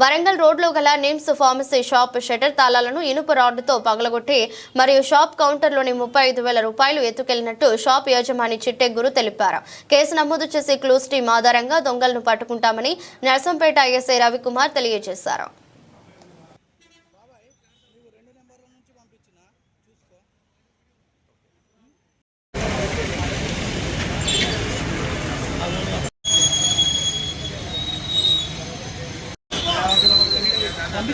వరంగల్ రోడ్లో గల NIMS pharmacy shop shutter తాళాలను ఇనుప రాడ్డుతో పగలగొట్టి మరియు షాప్ కౌంటర్లోని ముప్పై ఐదు వేల రూపాయలు ఎత్తుకెళ్ళినట్టు షాప్ యజమాని చిట్టే గురు తెలిపారు. కేసు నమోదు చేసి క్లూస్ టీం ఆధారంగా దొంగలను పట్టుకుంటామని నర్సంపేట ఎస్ఐ రవికుమార్ తెలియజేశారు. గట్టి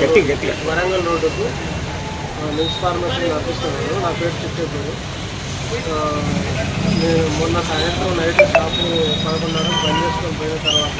గట్టి వరంగల్ రోడ్డుకు ఆ, నిమ్స్ ఫార్మసీ నడిపిస్తున్నాను. నా పేరు చిట్టేపూరు నేను మొన్న సాయంత్రం నైట్ షాపు పదకొండున్నర బంద్ చేసుకొని పోయిన తర్వాత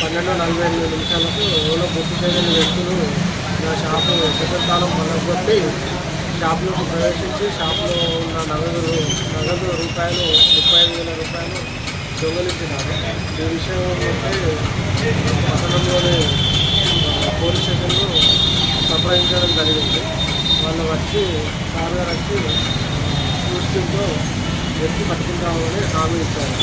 పన్నెండు నలభై ఎనిమిది నిమిషాలకు ఎవరో గుర్తు తెలియని వ్యక్తులు నా షాపు తాళం పలగొట్టి షాపులోకి ప్రవేశించి షాపులో ఉన్న నగదు నగదు రూపాయలు ముప్పై ఐదు వేల రూపాయలు దొంగలించినారు. ఈ విషయం ఏంటంటే పోలీస్ స్టేషన్కు సంప్రదించడం జరిగింది. వాళ్ళు వచ్చి సార్ గారు వచ్చి చూస్తుంటూ వ్యక్తి పట్టుకుంటామని హామీ ఇచ్చారు.